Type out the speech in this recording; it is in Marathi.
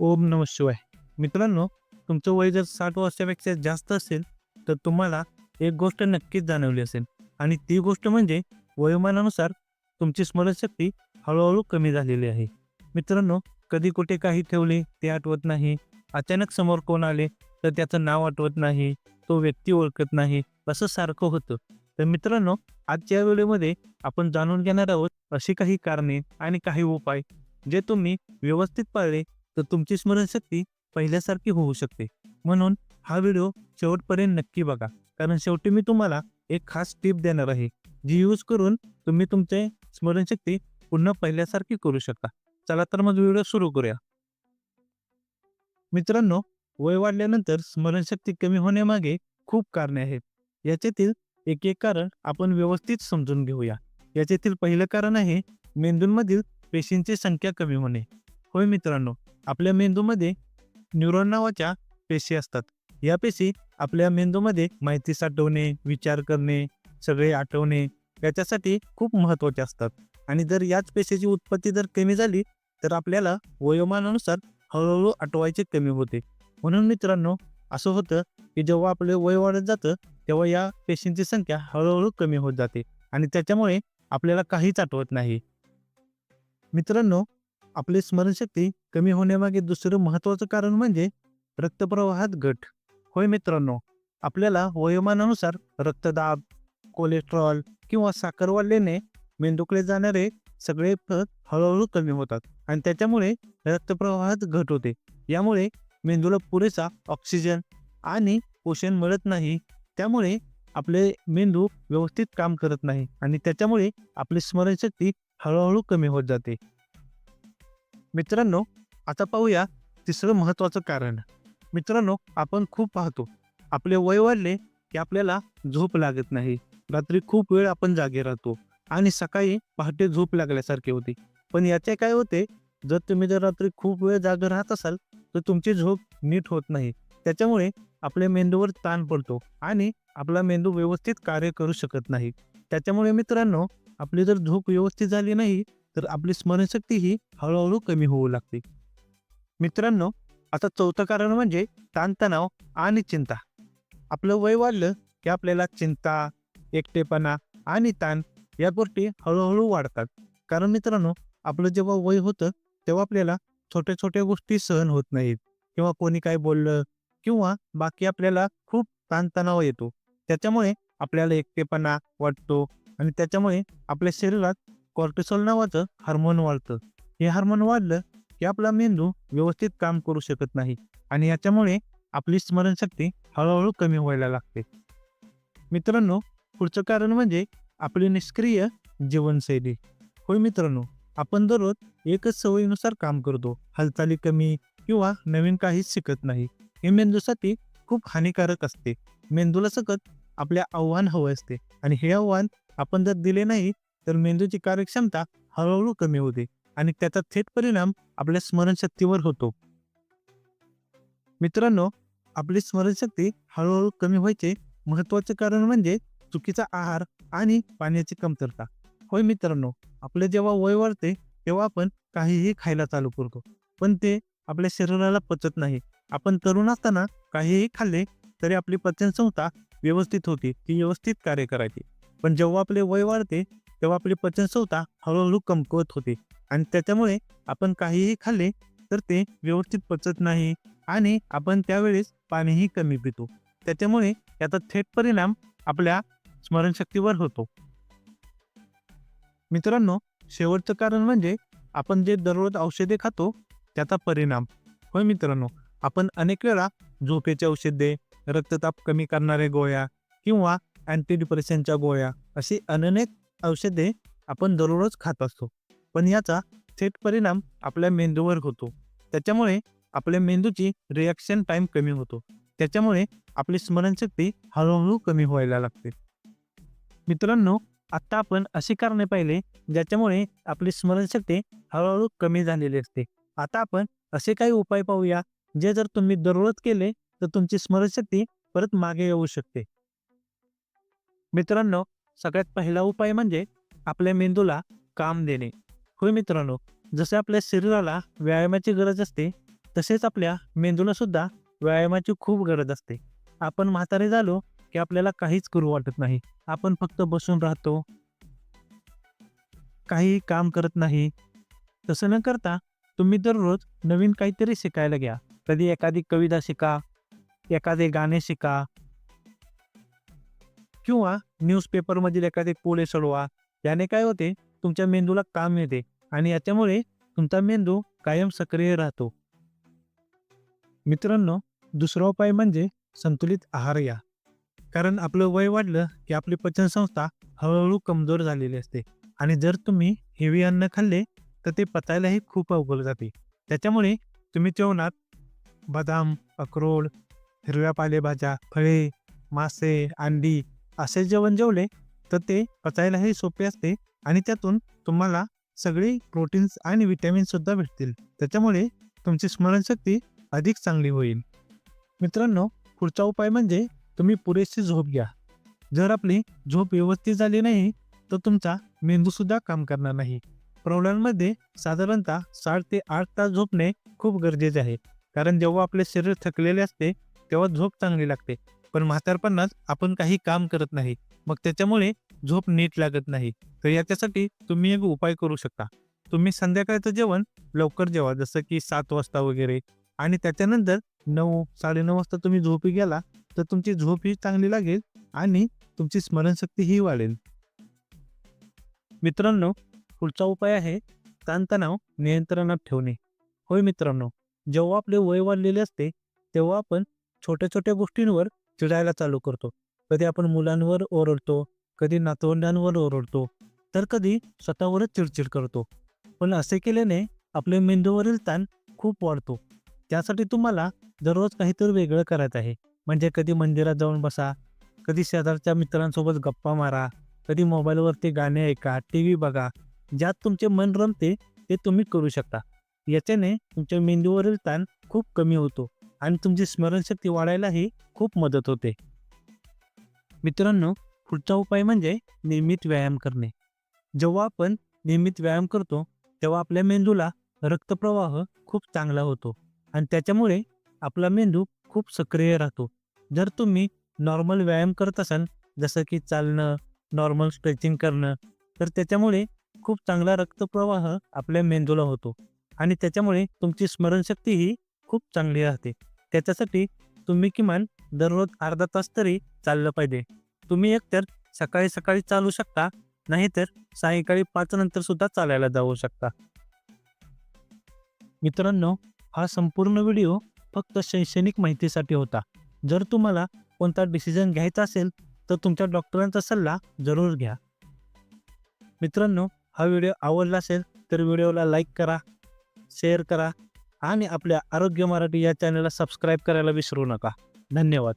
ओम नम शिवाय. मित्रांनो तुमचं वय जर साठ वर्षापेक्षा जास्त असेल तर तुम्हाला एक गोष्ट नक्कीच जाणवली असेल. आणि ती गोष्ट म्हणजे वयोमानानुसार तुमची स्मरणशक्ती हळूहळू कमी झालेली आहे. मित्रांनो कधी कुठे काही ठेवले ते आठवत नाही. अचानक समोर कोण आले तर त्याचं नाव आठवत नाही. तो व्यक्ती ओळखत नाही. असं सारखं होतं. तर मित्रांनो आजच्या व्हिडिओमध्ये आपण जाणून घेणार आहोत अशी काही कारणे आणि काही उपाय जे तुम्ही व्यवस्थित पाळले तर तुमची स्मरणशक्ती पहिल्यासारखी होऊ शकते. म्हणून हा व्हिडिओ शेवटपर्यंत नक्की बघा. कारण शेवटी मी तुम्हाला एक खास टिप देणार आहे जी यूज करून तुम्ही तुमचे स्मरणशक्ती पुन्हा पहिल्यासारखी करू शकता. चला तर मग व्हिडिओ सुरू करूया. मित्रांनो वय वाढल्यानंतर स्मरणशक्ती कमी होण्यामागे खूप कारणे आहेत. याच्यातील एक एक कारण आपण व्यवस्थित समजून घेऊया. याच्यातील पहिलं कारण आहे मेंदूंमधील पेशींची संख्या कमी होणे. होय मित्रांनो आपल्या मेंदूमध्ये न्यूरॉन नावाच्या पेशी असतात. या पेशी आपल्या मेंदूमध्ये माहिती साठवणे विचार करणे सगळे आठवणे याच्यासाठी खूप महत्त्वाचे असतात. आणि जर याच पेशीची उत्पत्ती जर कमी झाली तर आपल्याला वयोमानानुसार हळूहळू आठवायचे कमी होते. म्हणून मित्रांनो असं होतं की जेव्हा आपले वय वाढत जातं तेव्हा या पेशींची संख्या हळूहळू कमी होत जाते आणि त्याच्यामुळे आपल्याला काहीच आठवत नाही. मित्रांनो आपली स्मरणशक्ती कमी होण्यामागे दुसरं महत्त्वाचं कारण म्हणजे रक्तप्रवाहात घट. होय मित्रांनो आपल्याला वयोमानानुसार रक्तदाब कोलेस्ट्रॉल किंवा साखर वाढल्याने मेंदूकडे जाणारे सगळे फळ हळूहळू कमी होतात आणि त्याच्यामुळे रक्तप्रवाहात घट होते. यामुळे मेंदूला पुरेसा ऑक्सिजन आणि पोषण मिळत नाही. त्यामुळे आपले मेंदू व्यवस्थित काम करत नाही आणि त्याच्यामुळे आपली स्मरणशक्ती हळूहळू कमी होत जाते. मित्रांनो आता पाहूया तिसरं महत्त्वाचं कारण. मित्रांनो आपण खूप पाहतो. आपले वय वाढले की आपल्याला झोप लागत नाही. रात्री खूप वेळ आपण जागे राहतो आणि सकाळी पहाटे झोप लागल्यासारखे होते. पण याचे काय होते जर तुम्ही जर रात्री खूप वेळ जागे राहत असाल तर तुमची झोप नीट होत नाही. त्याच्यामुळे आपल्या मेंदूवर ताण पडतो आणि आपला मेंदू व्यवस्थित कार्य करू शकत नाही. त्याच्यामुळे मित्रांनो आपली जर झोप व्यवस्थित झाली नाही तर आपली स्मरणशक्ती ही हळूहळू कमी होऊ लागते. मित्रांनो आता चौथं कारण म्हणजे ताणतणाव आणि चिंता. आपलं वय वाढलं की आपल्याला चिंता एकटेपणा आणि ताण या गोष्टी हळूहळू वाढतात. कारण मित्रांनो आपलं जेव्हा वय होतं तेव्हा आपल्याला छोट्या छोट्या गोष्टी सहन होत नाहीत. किंवा कोणी काय बोललं किंवा बाकी आपल्याला खूप ताणतणाव येतो. त्याच्यामुळे आपल्याला एकटेपणा वाटतो आणि त्याच्यामुळे आपल्या शरीरात कॉर्टिसॉल नावाचं हार्मोन वाढतं. हे हार्मोन वाढलं की आपला मेंदू व्यवस्थित काम करू शकत नाही आणि याच्यामुळे आपली स्मरणशक्ती हळूहळू कमी व्हायला लागते. मित्रांनो पुढचं कारण म्हणजे आपली निष्क्रिय जीवनशैली. होय मित्रांनो आपण दररोज एकच सवयीनुसार काम करतो हालचाली कमी किंवा नवीन काहीच शिकत नाही. हे मेंदूसाठी खूप हानिकारक असते. मेंदूला सकत आपल्या आव्हान हवं असते आणि हे आव्हान आपण जर दिले नाही तर मेंदूची कार्यक्षमता हळूहळू कमी होते आणि त्याचा थेट परिणाम आपल्या स्मरणशक्तीवर होतो. मित्रांनो आपली स्मरणशक्ती हळूहळू कमी व्हायचे महत्त्वाचे कारण म्हणजे चुकीचा आहार आणि पाण्याची कमतरता. होय मित्रांनो आपले जेव्हा वय वाढते तेव्हा आपण काहीही खायला चालू करतो. पण ते आपल्या शरीराला पचत नाही. आपण तरुण असताना काहीही खाल्ले तरी आपली पचनसंस्था व्यवस्थित होती ती व्यवस्थित कार्य करायची. पण जेव्हा आपले वय वाढते तेव्हा आपली पचनसंस्था हळूहळू कमकुवत होते. आणि त्याच्यामुळे आपण काहीही खाल्ले तर ते व्यवस्थित पचत नाही आणि आपण त्यावेळेस पाणीही कमी पितो. त्याच्यामुळे याचा थेट परिणाम आपल्या स्मरणशक्तीवर होतो. मित्रांनो शेवटचं कारण म्हणजे आपण जे दररोज औषधे खातो त्याचा परिणाम. होय मित्रांनो आपण अनेक वेळा झोपेचे औषधे रक्तताप कमी करणारे गोळ्या किंवा अँटीडिप्रेशनच्या गोळ्या अशी अनेक औषधे आपण दररोज खात असतो. पण याचा थेट परिणाम आपल्या मेंदूवर होतो. त्याच्यामुळे आपल्या मेंदूची रिॲक्शन टाइम कमी होतो. त्याच्यामुळे आपली स्मरणशक्ती हळूहळू कमी व्हायला लागते. मित्रांनो आता आपण अशी कारणे पाहिले ज्याच्यामुळे आपली स्मरणशक्ती हळूहळू कमी झालेली असते. आता आपण असे काही उपाय पाहूया जे जर तुम्ही दररोज केले तर तुमची स्मरणशक्ती परत मागे येऊ शकते. मित्रांनो सगळ्यात पहिला उपाय म्हणजे आपल्या मेंदूला काम देणे. होय मित्रांनो जसे आपल्या शरीराला व्यायामाची गरज असते तसेच आपल्या मेंदूला सुद्धा व्यायामाची खूप गरज असते. आपण म्हातारे झालो की आपल्याला काहीच करू वाटत नाही. आपण फक्त बसून राहतो. काही काम करत नाही. तसं न करता तुम्ही दररोज नवीन काहीतरी शिकायला घ्या. कधी एखादी कविता शिका एखादे गाणे शिका किंवा न्यूजपेपरमधील एखादे पोळे सोडवा. याने काय होते? तुमच्या मेंदूला काम येते आणि याच्यामुळे तुमचा मेंदू कायम सक्रिय राहतो. मित्रांनो दुसरा उपाय म्हणजे संतुलित आहार घ्या. कारण आपलं वय वाढलं की आपली पचनसंस्था हळूहळू कमजोर झालेली असते आणि जर तुम्ही हेवी अन्न खाल्ले तर ते पचायलाही खूप अवघड जाते. त्याच्यामुळे तुम्ही जेवणात बदाम अक्रोड हिरव्या पालेभाज्या फळे मासे अंडी असे जेवण जेवले तर ते पचायलाही सोपे असते आणि त्यातून तुम्हाला सगळी प्रोटीन्स आणि विटॅमिन्स सुद्धा भेटतील. त्याच्यामुळे तुमची स्मरणशक्ती अधिक चांगली होईल. मित्रांनो पुढचा उपाय म्हणजे तुम्ही पुरेशी झोप घ्या. जर आपली झोप व्यवस्थित झाली नाही तर तुमचा मेंदूसुद्धा काम करणार नाही. प्रौढांमध्ये साधारणतः सात ते आठ तास झोपणे खूप गरजेचे आहे. कारण जेव्हा आपले शरीर थकलेले असते तेव्हा झोप चांगली लागते. पण म्हातारपणात आपण काही काम करत नाही. मग त्याच्यामुळे झोप नीट लागत नाही. तर याच्यासाठी तुम्ही एक उपाय करू शकता. तुम्ही संध्याकाळचं जेवण लवकर जेवा जसं की सात वाजता वगैरे. आणि त्याच्यानंतर नऊ साडेनऊ वाजता तुम्ही झोपी गेला तर तुमची झोप ही चांगली लागेल आणि तुमची स्मरणशक्तीही वाढेल. मित्रांनो पुढचा उपाय आहे ताणतणाव नियंत्रणात ठेवणे. होय मित्रांनो जेव्हा आपले वय वाढलेले असते तेव्हा आपण छोट्या छोट्या गोष्टींवर चिडायला चालू करतो. कधी आपण मुलांवर ओरडतो कधी नातवंडांवर ओरडतो तर कधी स्वतःवरच चिडचिड करतो. पण असे केल्याने आपल्या मेंदूवरील ताण खूप वाढतो. त्यासाठी तुम्हाला दररोज काहीतरी वेगळं करायचं आहे. म्हणजे कधी मंदिरात जाऊन बसा कधी शेजारच्या मित्रांसोबत गप्पा मारा कधी मोबाईलवरती गाणे ऐका टी व्ही बघा. ज्यात तुमचे मन रमते ते तुम्ही करू शकता. याच्याने तुमच्या मेंदूवरील ताण खूप कमी होतो. आणि तुमची स्मरणशक्ती वाढायलाही खूप मदत होते. मित्रांनो पुढचा उपाय म्हणजे नियमित व्यायाम करणे. जेव्हा आपण नियमित व्यायाम करतो तेव्हा आपल्या मेंदूला रक्तप्रवाह खूप चांगला होतो आणि त्याच्यामुळे आपला मेंदू खूप सक्रिय राहतो. जर तुम्ही नॉर्मल व्यायाम करत असाल जसं की चालणं नॉर्मल स्ट्रेचिंग करणं तर त्याच्यामुळे खूप चांगला रक्तप्रवाह आपल्या मेंदूला होतो आणि त्याच्यामुळे तुमची स्मरणशक्तीही खूप चांगली राहते. त्याच्यासाठी तुम्ही किमान दररोज अर्धा तास तरी चाललं पाहिजे. तुम्ही एकतर सकाळी सकाळी चालू शकता नाहीतर सायंकाळी पाच नंतर सुद्धा चालायला जाऊ शकता. मित्रांनो हा संपूर्ण व्हिडिओ फक्त शैक्षणिक माहितीसाठी होता. जर तुम्हाला कोणता डिसिजन घ्यायचा असेल तर तुमच्या डॉक्टरांचा सल्ला जरूर घ्या. मित्रांनो हा व्हिडिओ आवडला असेल तर व्हिडिओला लाईक करा शेअर करा आणि आपल्या आरोग्य मराठी या चॅनलला सबस्क्राईब करायला विसरू नका. धन्यवाद.